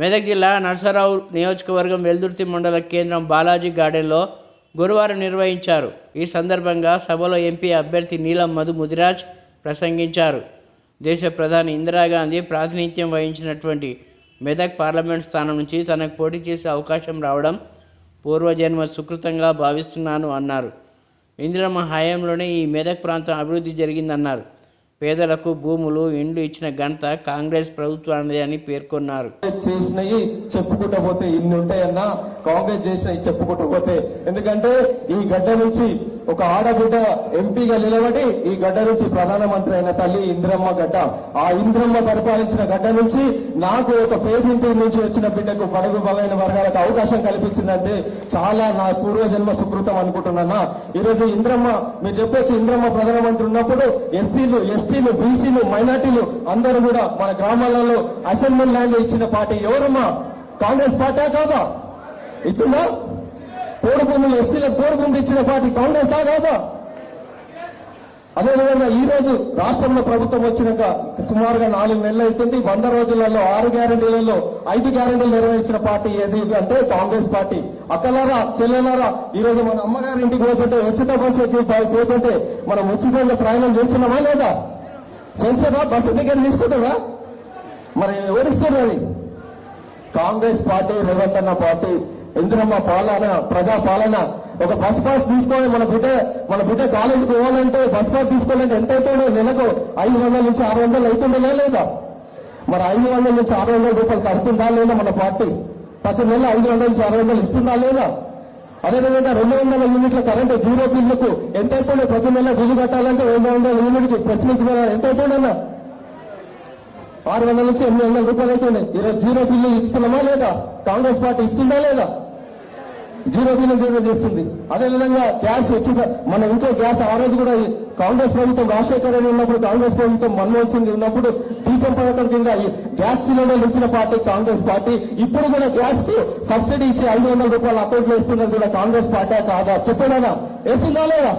మెదక్ జిల్లా నర్సరావు నియోజకవర్గం వెల్దుర్తి మండల కేంద్రం బాలాజీ గార్డెన్లో గురువారం నిర్వహించారు. ఈ సందర్భంగా సభలో ఎంపీ అభ్యర్థి నీలం మధు ముదిరాజ్ ప్రసంగించారు. దేశ ప్రధాని ఇందిరాగాంధీ ప్రాతినిధ్యం వహించినటువంటి మెదక్ పార్లమెంట్ స్థానం నుంచి తనకు పోటీ చేసే అవకాశం రావడం పూర్వజన్మ సుకృతంగా భావిస్తున్నాను అన్నారు. ఇందిరమ్మ హయాంలోనే ఈ మెదక్ ప్రాంతం అభివృద్ధి జరిగిందన్నారు. పేదలకు భూములు ఇండ్లు ఇచ్చిన ఘనత కాంగ్రెస్ ప్రభుత్వానిదే అని పేర్కొన్నారు. చేసినవి చెప్పుకుంటూ పోతే ఇన్ని ఉంటాయన్నా కాంగ్రెస్ చేసినవి చెప్పుకుంటూ పోతే. ఎందుకంటే ఈ గడ్డ నుంచి ఒక ఆడబిడ్డ ఎంపీగా నిలబడి ఈ గడ్డ నుంచి ప్రధానమంత్రి అయిన తల్లి ఇంద్రమ్మ గడ్డ. ఆ ఇంద్రమ్మ పరిపాలించిన గడ్డ నుంచి నాకు ఒక పేదింటి నుంచి వచ్చిన బిడ్డకు బడుగు బలైన వర్గాలకు అవకాశం కల్పించిందంటే చాలా నా పూర్వజన్మ సుకృతం అనుకుంటున్నానా? ఈరోజు ఇంద్రమ్మ మీరు చెప్పొచ్చు ఇంద్రమ్మ ప్రధానమంత్రి ఉన్నప్పుడు ఎస్సీలు ఎస్టీలు బీసీలు మైనార్టీలు అందరూ కూడా మన గ్రామాలలో అసెంబ్లీ ల్యాండ్ ఇచ్చిన పార్టీ ఎవరమ్మా? కాంగ్రెస్ పార్టీ కాదా? ఇచ్చిందా? పోడు భూములు ఎస్సీలకు పోడు భూములు ఇచ్చిన పార్టీ కాంగ్రెస్ కాదా? అదేవిధంగా ఈ రోజు రాష్ట్రంలో ప్రభుత్వం వచ్చినాక సుమారుగా నాలుగు నెలలు అవుతుంది. వంద రోజులలో ఆరు గ్యారంటీలలో ఐదు గ్యారంటీలు నిర్వహించిన పార్టీ ఏది? అంటే కాంగ్రెస్ పార్టీ. అక్కలారా చెల్లెలారా ఈ రోజు మన అమ్మగారి ఇంటికి పోతుంటే ఉచిత బస్సు ఎక్కి పోతుంటే మనం ఉచితంగా ప్రయాణం చేస్తున్నామా లేదా? చేస్తారా? బస్సు దగ్గర తీసుకుంటారా? మరి ఎవరిస్తున్నారు కాంగ్రెస్ పార్టీ రేవంత్ అన్న పార్టీ ఇందిరమ్మ పాలన ప్రజా పాలన? ఒక బస్ పాస్ తీసుకొని మన బిడ్డ మన బిడ్డ కాలేజీకి పోవాలంటే బస్ పాస్ తీసుకోవాలంటే ఎంత అవుతుందో నెలకు ఐదు వందల నుంచి ఆరు వందలు అవుతుండదా లేదా? మరి ఐదు వందల నుంచి ఆరు వందల రూపాయలు కడుతుందా లేదా మన పార్టీ? ప్రతి నెల ఐదు వందల నుంచి ఆరు వందలు ఇస్తుందా లేదా? అదేవిధంగా రెండు వందల యూనిట్ల కరెంటు జీరో బిల్లుకు ఎంత అవుతుందో ప్రతి నెల బిల్లు కట్టాలంటే రెండు వందల యూనిట్కి ప్రశ్నించిన ఎంత అవుతుందన్నా ఆరు వందల నుంచి ఎనిమిది వందల రూపాయలు అవుతుంది ఈరోజు జీరో బిల్లు ఇస్తున్నామా లేదా? కాంగ్రెస్ పార్టీ ఇస్తుందా లేదా? జీరో బిల్లు జీరో చేస్తుంది. అదేవిధంగా గ్యాస్ వచ్చి మన ఇంట్లో గ్యాస్ ఆ రోజు కూడా కాంగ్రెస్ ప్రభుత్వం రాజశేఖర రెడ్డి ఉన్నప్పుడు కాంగ్రెస్ ప్రభుత్వం మన్మోహన్ సింగ్ ఉన్నప్పుడు టీకం పథకం కింద గ్యాస్ సిలిండర్లు ఇచ్చిన పార్టీ కాంగ్రెస్ పార్టీ. ఇప్పుడు కూడా గ్యాస్కు సబ్సిడీ ఇచ్చి ఐదు వందల రూపాయలు అకౌంట్లో ఇస్తున్నది కూడా కాంగ్రెస్ పార్టీ కాదా? చెప్పలేదా వేస్తుందా లేదా?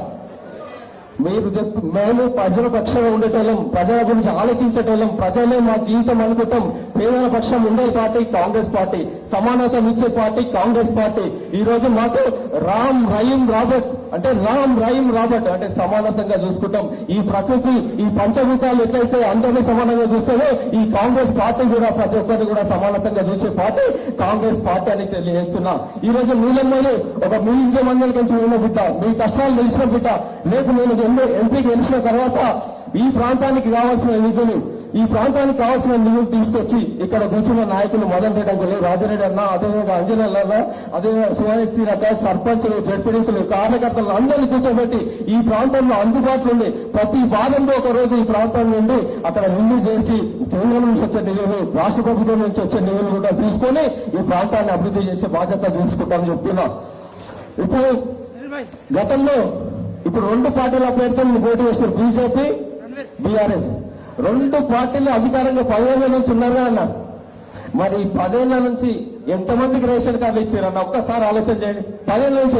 మీరు చెప్పి మేము ప్రజల పక్షంగా ఉండేటోళ్ళం ప్రజల గురించి ఆలోచించేటోళ్ళం ప్రజలే మా జీవితం అనుకుంటాం. పేదల పక్షం ఉండే పార్టీ కాంగ్రెస్ పార్టీ సమానత్వం ఇచ్చే పార్టీ కాంగ్రెస్ పార్టీ. ఈ రోజు మాకు రామ్ రహీం రాబర్ట్ అంటే రామ్ రహీం రాబర్ట్ అంటే సమానతంగా చూసుకుంటాం. ఈ ప్రకృతి ఈ పంచభూతాలు ఎట్లయితే అందరినీ సమానంగా చూస్తారో ఈ కాంగ్రెస్ పార్టీ కూడా ప్రతి ఒక్కరిని కూడా సమానతంగా చూసే పార్టీ కాంగ్రెస్ పార్టీ అని తెలియజేస్తున్నా. ఈ రోజు మీలమ్మలు ఒక మీ ఇంటి మండలి ఉన్న బిడ్డ మీ కష్టాలు తెలిసిన బిడ్డ రేపు నేను ఎంపీ ఎంపీకి గెలిచిన తర్వాత ఈ ప్రాంతానికి కావాల్సిన నిధులు ఈ ప్రాంతానికి కావాల్సిన నిధులు తీసుకొచ్చి ఇక్కడ కూర్చున్న నాయకులు మదన్ రెడ్డి అంకులు రాజరెడ్డి అన్న అదేవిధంగా అంజనేయులు అన్న అదేవిధంగా సుహాయశ్రీ రక సర్పంచులు జడ్పీడీసులు కార్యకర్తలు అందరినీ కూర్చోబెట్టి ఈ ప్రాంతంలో అందుబాటులో ఉండి ప్రతి భాగంలో ఒక రోజు ఈ ప్రాంతం నుండి అక్కడ ముందు చేసి కేంద్రం నుంచి వచ్చే నిధులు రాష్ట్ర ప్రభుత్వం నుంచి వచ్చే నిధులు కూడా తీసుకొని ఈ ప్రాంతాన్ని అభివృద్ధి చేసే బాధ్యత తీసుకుంటామని చెప్తున్నా. ఇప్పుడు గతంలో ఇప్పుడు రెండు పార్టీల పేరుతో పోటీ చేస్తారు బీజేపీ బీఆర్ఎస్. రెండు పార్టీలు అధికారంగా పదేళ్ళ నుంచి ఉన్నారుగా అన్న. మరి ఈ పదేళ్ళ నుంచి ఎంతమందికి రేషన్ కార్డులు ఇచ్చారన్న? ఒక్కసారి ఆలోచన చేయండి. పదేళ్ళ నుంచి